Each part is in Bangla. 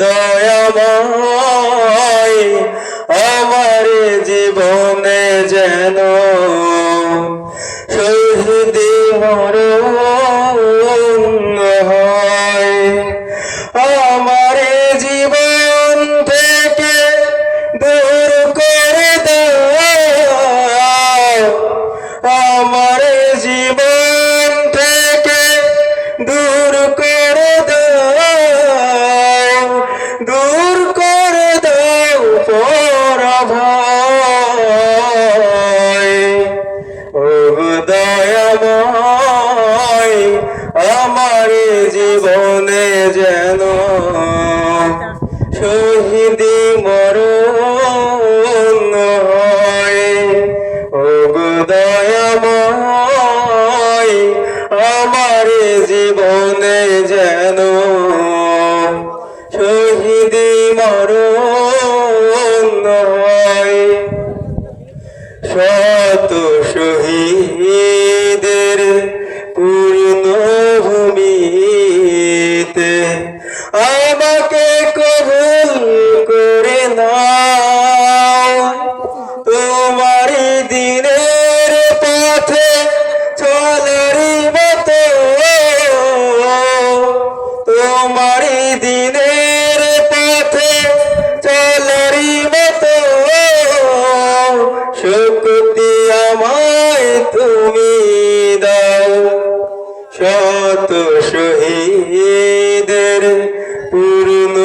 দয়াময় আমার জীবনে যেন দয়াময় আমার জীবনে যেন শহীদি হয়। ও দয়াময় আমার জীবনে যেন শহীদি মরণ হয়। শত শহীদের পূর্ণ ভূমিতে আমাকে কবুল করে নাও। তোমার দিনের তুমি দাও শত শহীদের পূর্ণ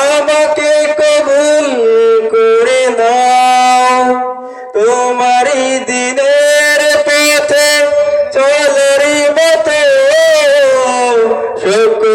আমাকে কবুল করে নাও। তোমার দিনের পথে চলার মতো শক্তি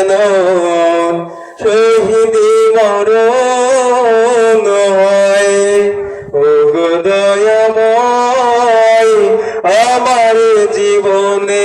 me